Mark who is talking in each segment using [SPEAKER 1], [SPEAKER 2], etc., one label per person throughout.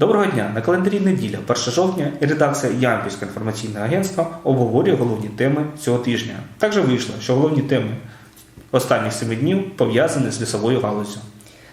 [SPEAKER 1] Доброго дня! На календарі неділя, 1 жовтня, і редакція Ямпільського інформаційного агентства обговорює головні теми цього тижня. Також вийшло, що головні теми останніх семи днів пов'язані з лісовою галузю.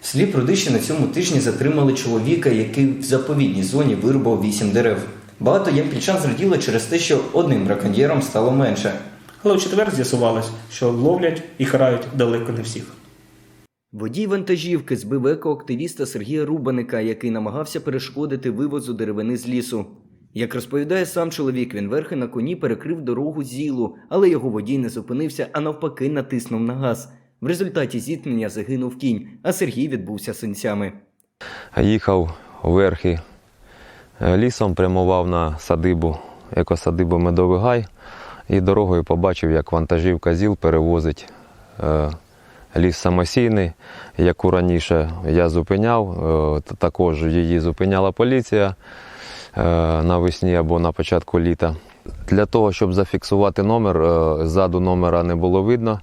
[SPEAKER 2] В селі Продищі на цьому тижні затримали чоловіка, який в заповідній зоні вирубав вісім дерев. Багато ямпільчан зраділи через те, що одним браконьєром стало менше.
[SPEAKER 1] Але в четвер з'ясувалось, що ловлять і карають далеко не всіх.
[SPEAKER 2] Водій вантажівки збив екоактивіста Сергія Рубаника, який намагався перешкодити вивозу деревини з лісу. Як розповідає сам чоловік, він верхи на коні перекрив дорогу зілу, але його водій не зупинився, а навпаки натиснув на газ. В результаті зіткнення загинув кінь, а Сергій відбувся синцями.
[SPEAKER 3] Їхав верхи е, лісом, прямував на садибу, екосадибу Медовий Гай і дорогою побачив, як вантажівка ЗІЛ перевозить е, ліс самосійний, яку раніше я зупиняв. Е, також її зупиняла поліція е, навесні або на початку літа. Для того, щоб зафіксувати номер, е, ззаду номера не було видно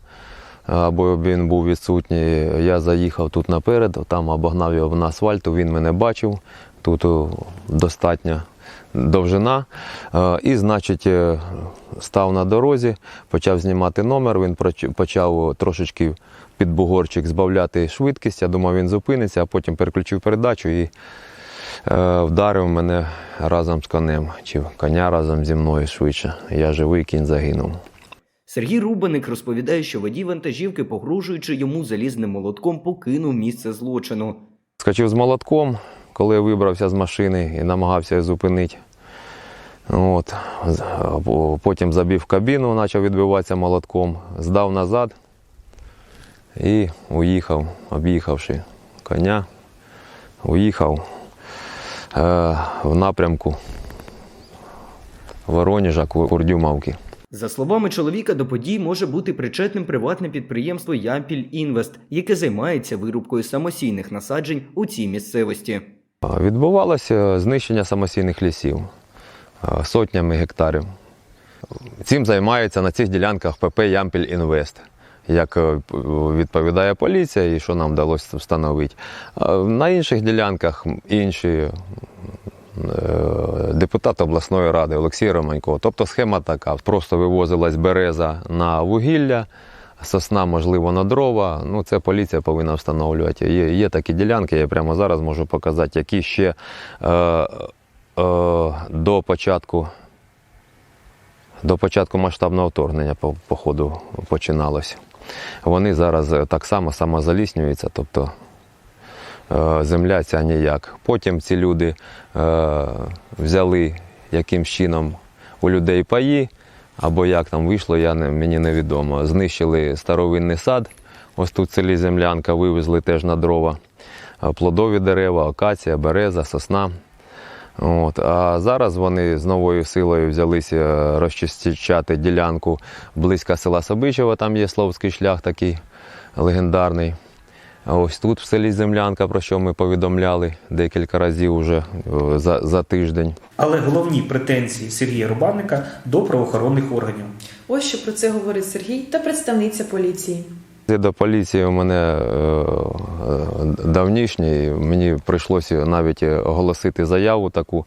[SPEAKER 3] або він був відсутній. Я заїхав тут наперед, там обогнав його на асфальту, він мене бачив. Тут о, достатня довжина. Е, І, значить, е, став на дорозі, почав знімати номер. Він почав трошечки під бугорчик збавляти швидкість. Я думав, він зупиниться, а потім переключив передачу і е, вдарив мене разом з конем, чи коня разом зі мною швидше. Я живий, кінь загинув.
[SPEAKER 2] Сергій Рубаник розповідає, що водій вантажівки, погрожуючи йому залізним молотком, покинув місце злочину.
[SPEAKER 3] Скочив з молотком, коли вибрався з машини і намагався зупинити. От. Потім забив кабіну, почав відбиватися молотком, здав назад і уїхав, об'їхавши коня, уїхав е, в напрямку Воронежа, Ку- Курдюмовки.
[SPEAKER 2] За словами чоловіка, до подій може бути причетним приватне підприємство Ямпіль Інвест, яке займається вирубкою самосійних насаджень у цій місцевості.
[SPEAKER 3] Відбувалося знищення самосійних лісів сотнями гектарів. Цим займається на цих ділянках ПП Ямпіль Інвест. Як е, відповідає поліція і що нам вдалося встановити. На інших ділянках інші е, депутат обласної ради Олексій Романько. Тобто схема така: просто вивозилась береза на вугілля, сосна, можливо, на дрова. Ну, це поліція повинна встановлювати. Є, є такі ділянки, я прямо зараз можу показати, які ще е, е, до початку. До початку масштабного вторгнення, по, ходу, починалося. Вони зараз е, так само самозаліснюються, тобто е, земля ця ніяк. Потім ці люди е, взяли якимсь чином у людей паї, або як там вийшло, я не, мені невідомо. Знищили старовинний сад, ось тут в селі землянка, вивезли теж на дрова. Е, Плодові дерева, акація, береза, сосна. От. А зараз вони з новою силою взялися розчищати ділянку близько села Собичева, там є Словський шлях такий легендарний. А ось тут в селі Землянка, про що ми повідомляли декілька разів уже е, за, за тиждень.
[SPEAKER 1] Але головні претензії Сергія Рубанника до правоохоронних органів.
[SPEAKER 4] Ось що про це говорить Сергій та представниця поліції.
[SPEAKER 3] До поліції у мене е, е, давнішній. Мені прийшлося навіть оголосити заяву таку,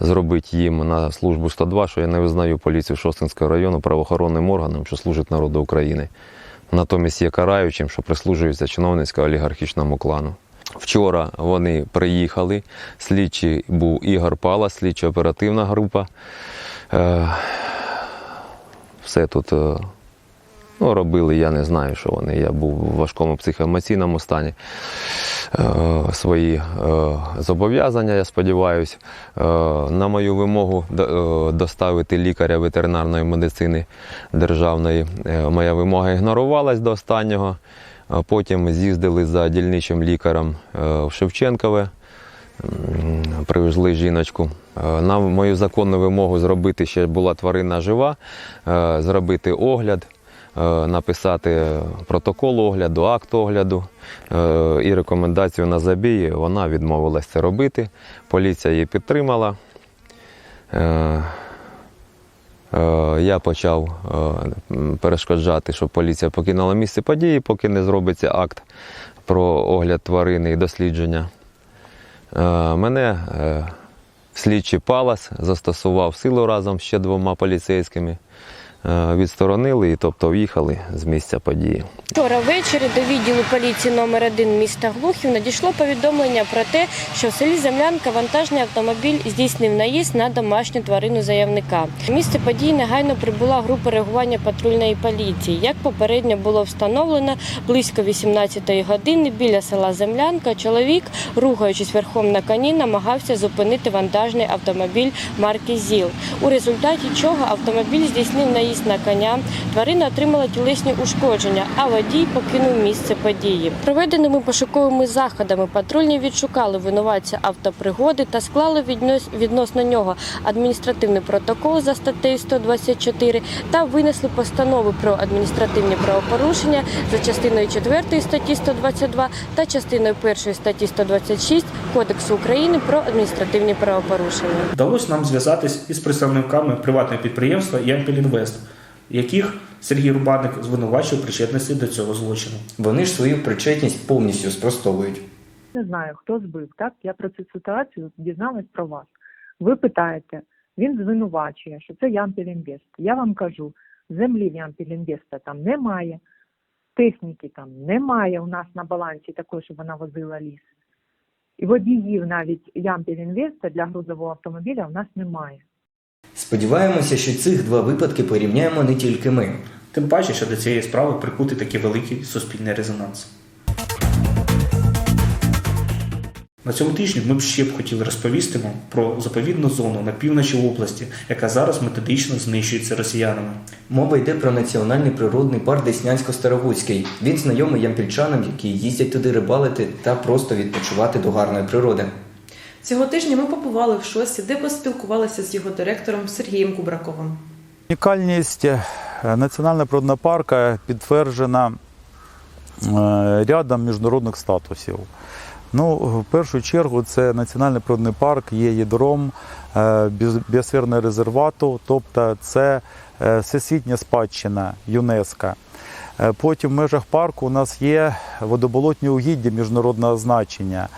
[SPEAKER 3] зробити їм на службу 102, що я не визнаю поліцію Шостинського району правоохоронним органом, що служить народу України. Натомість є караючим, що прислужується чиновницько-олігархічному клану. Вчора вони приїхали. Слідчий був Ігор Пала, слідчо оперативна група. Е, все тут е, Ну, робили, я не знаю, що вони. Я був в важкому психоемоційному стані. Е, свої е, зобов'язання, я сподіваюся, е, на мою вимогу е, доставити лікаря ветеринарної медицини державної. Е, моя вимога ігнорувалась до останнього. Потім з'їздили за дільничим лікарем е, в Шевченкове. Привезли жіночку. Е, На мою законну вимогу зробити ще була тварина жива, зробити огляд, написати протокол огляду, акт огляду е, і рекомендацію на забій. Вона відмовилась це робити. Поліція її підтримала. Е, е, Я почав е, перешкоджати, щоб поліція покинула місце події, поки не зробиться акт про огляд тварини і дослідження. Е, Мене е, слідчий палас застосував силу разом з ще двома поліцейськими. Е, Відсторонили і тобто в'їхали з місця події.
[SPEAKER 5] Вчора ввечері до відділу поліції номер 1 міста Глухів надійшло повідомлення про те, що в селі Землянка вантажний автомобіль здійснив наїзд на домашню тварину заявника. Місце події негайно прибула група реагування патрульної поліції. Як попередньо було встановлено, близько 18-ї години біля села Землянка чоловік, рухаючись верхом на коні, намагався зупинити вантажний автомобіль марки ЗІЛ. У результаті чого автомобіль здійснив наїзд на коня. Тварина отримала тілесні ушкодження, а водій покинув місце події. Проведеними пошуковими заходами патрульні відшукали винуватця автопригоди та склали віднос- відносно нього адміністративний протокол за статтею 124 та винесли постанови про адміністративні правопорушення за частиною 4 статті 122 та частиною 1 статті 126 Кодексу України про адміністративні правопорушення.
[SPEAKER 1] Вдалося нам зв'язатись із представниками приватного підприємства Ямпіль Інвест, яких Сергій Рубаник звинувачує причетності до цього злочину.
[SPEAKER 2] Вони ж свою причетність повністю спростовують.
[SPEAKER 6] Не знаю, хто збив, так? Я про цю ситуацію дізналась про вас. Ви питаєте, він звинувачує, що це Ямпілінвест. Я вам кажу, землі в Ямпілінвеста там немає, техніки там немає у нас на балансі такої, щоб вона возила ліс. І водіїв навіть Ямпілінвеста для грузового автомобіля у нас немає.
[SPEAKER 2] Сподіваємося, що цих два випадки порівняємо не тільки ми.
[SPEAKER 1] Тим паче, що до цієї справи прикутий такий великий суспільний резонанс. На цьому тижні ми б ще б хотіли розповісти вам про заповідну зону на півночі області, яка зараз методично знищується росіянами.
[SPEAKER 2] Мова йде про національний природний парк Деснянсько-Старогуцький. Він знайомий ямпільчанам, які їздять туди рибалити та просто відпочивати до гарної природи.
[SPEAKER 4] Цього тижня ми побували в шосі, де поспілкувалися з його директором Сергієм Кубраковим.
[SPEAKER 7] Унікальність е, національного природного парка підтверджена е, рядом міжнародних статусів. Ну, в першу чергу, це національний природний парк є ядром е, біосферного резервату, тобто це всесвітня спадщина ЮНЕСКО. Е, Потім в межах парку у нас є водоболотні угіддя міжнародного значення,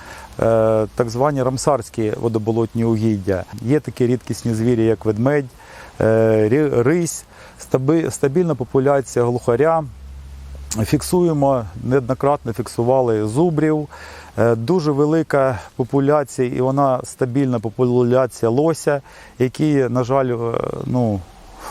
[SPEAKER 7] е, так звані рамсарські водоболотні угіддя. Є такі рідкісні звірі, як ведмедь, е, рись, стабільна популяція глухаря. Фіксуємо, неоднократно фіксували зубрів. Дуже велика популяція, і вона стабільна популяція лося, які, на жаль, ну,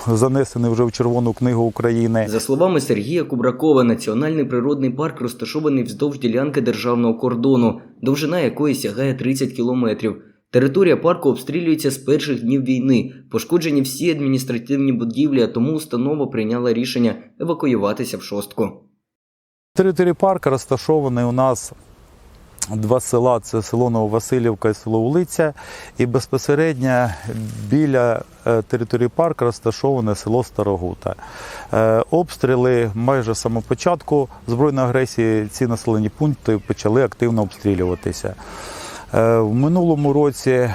[SPEAKER 7] занесені вже в Червону книгу України.
[SPEAKER 2] За словами Сергія Кубракова, національний природний парк розташований вздовж ділянки державного кордону, довжина якої сягає 30 кілометрів. Територія парку обстрілюється з перших днів війни. Пошкоджені всі адміністративні будівлі, а тому установа прийняла рішення евакуюватися в шостку.
[SPEAKER 7] В території парку розташований у нас два села: це село Нововасилівка і село Улиця. І безпосередньо біля е, території парку розташоване село Старогута. Е, Обстріли майже з самого початку збройної агресії ці населені пункти почали активно обстрілюватися. Е, В минулому році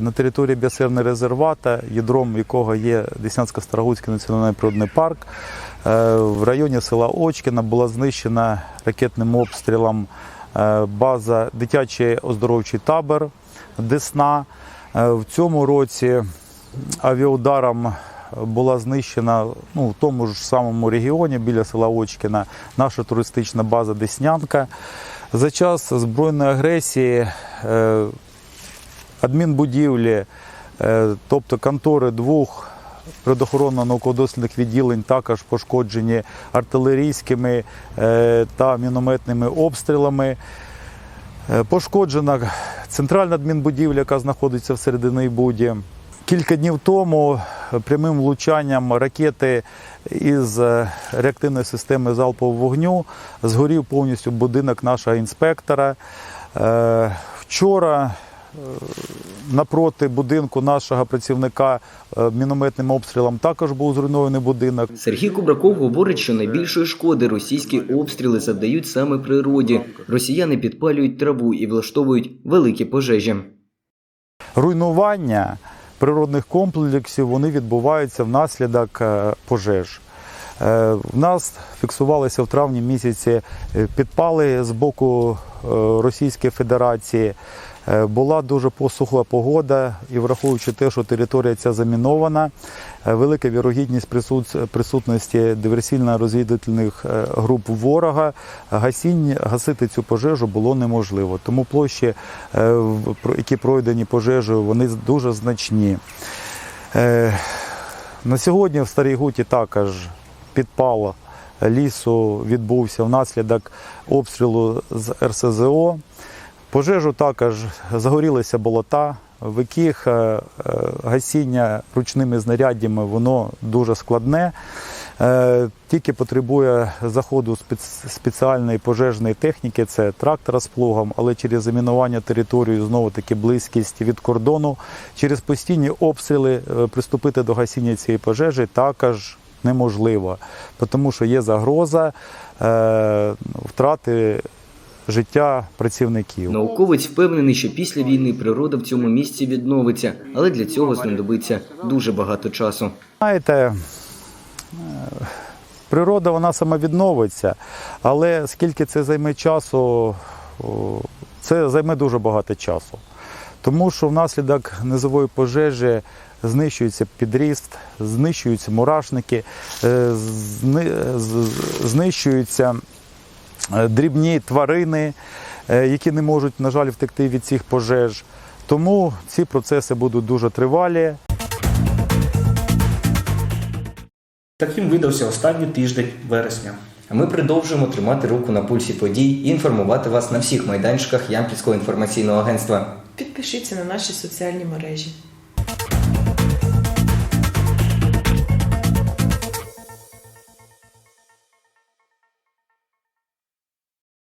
[SPEAKER 7] на території біосферного резервата, ядром якого є Деснянсько-Старогуцький національний природний парк, в районі села Очкіна була знищена ракетним обстрілом база дитячий оздоровчий табор Десна. Е, В цьому році авіаударом була знищена ну, в тому ж самому регіоні біля села Очкіна наша туристична база Деснянка. За час збройної агресії е, адмінбудівлі, е, тобто контори двох предохоронно-науково-дослідних відділень також пошкоджені артилерійськими е, та мінометними обстрілами. Е, Пошкоджена центральна адмінбудівля, яка знаходиться всередині буді. Кілька днів тому прямим влучанням ракети із е, реактивної системи залпового вогню згорів повністю будинок нашого інспектора. Вчора напроти будинку нашого працівника е, мінометним обстрілом також був зруйнований будинок.
[SPEAKER 2] Сергій Кубраков говорить, що найбільшої шкоди російські обстріли завдають саме природі. Росіяни підпалюють траву і влаштовують великі пожежі.
[SPEAKER 7] руйнування природних комплексів вони відбуваються внаслідок е, пожеж. Е, В нас фіксувалися в травні місяці е, підпали з боку е, Російської Федерації. Е, Була дуже посухла погода, і враховуючи те, що територія ця замінована, е, велика вірогідність присутності диверсійно-розвідувальних е, груп ворога, гасінь, гасити цю пожежу було неможливо. Тому площі, які пройдені пожежею, вони дуже значні. На сьогодні в Старій Гуті також підпал лісу відбувся внаслідок обстрілу з РСЗО. Пожежу також загорілися болота, в яких е, е, гасіння ручними знаряддями воно дуже складне. Е, Тільки потребує заходу спеціальної пожежної техніки, це трактора з плугом, але через замінування території знову таки близькість від кордону, через постійні обстріли приступити до гасіння цієї пожежі також неможливо, тому що є загроза втрати життя працівників.
[SPEAKER 2] Науковець впевнений, що після війни природа в цьому місці відновиться, але для цього знадобиться дуже багато часу.
[SPEAKER 7] Знаєте, е, природа вона сама відновиться, але скільки це займе часу, це займе дуже багато часу. Тому що внаслідок низової пожежі знищується підріст, знищуються мурашники, е, знищуються дрібні тварини, е, які не можуть, на жаль, втекти від цих пожеж. Тому ці процеси будуть дуже тривалі.
[SPEAKER 1] Таким видався останній тиждень вересня.
[SPEAKER 2] А ми продовжуємо тримати руку на пульсі подій і інформувати вас на всіх майданчиках Ямпільського інформаційного агентства.
[SPEAKER 4] Підпишіться на наші соціальні мережі.